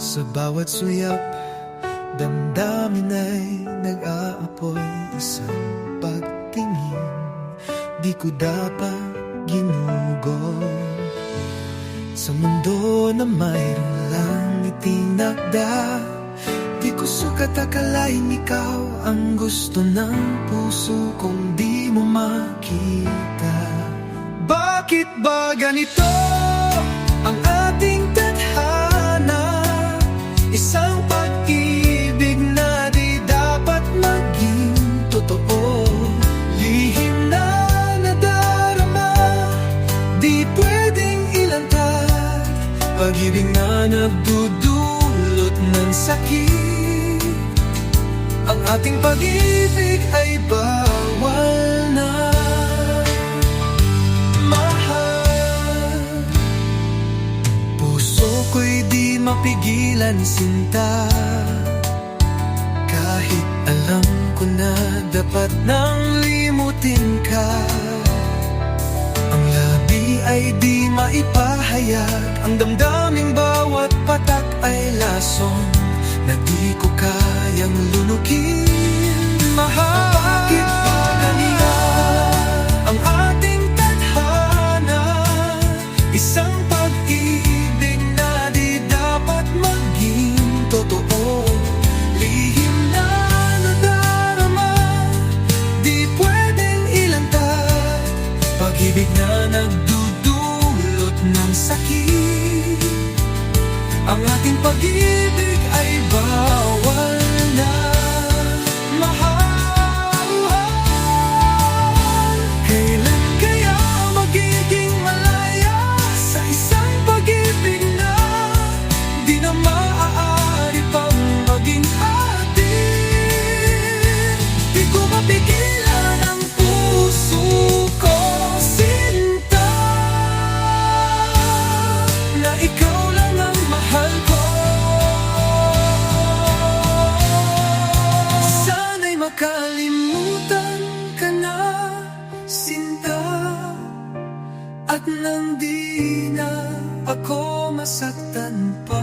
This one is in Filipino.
Sa bawat suyap, damdamin ay nag-aapoy. Isang pagtingin, di ko dapat ginugol Sa mundo na mayroon lang itinakda Di ko sukat akalain ikaw ang gusto ng puso kong di mo makita. Bakit ba ganito ang Pag-ibig na nagdudulot ng sakit Ang ating pag-ibig ay bawal na. Mahal Puso ko'y di mapigilan sinta. Kahit alam ko na dapat nang limutin ka ay di maipahayag. Ang damdaming bawat patak ay lason Na di ko kayang lunukin Ang ating pag-ibig ay bawal At nang di na ako masaktan pa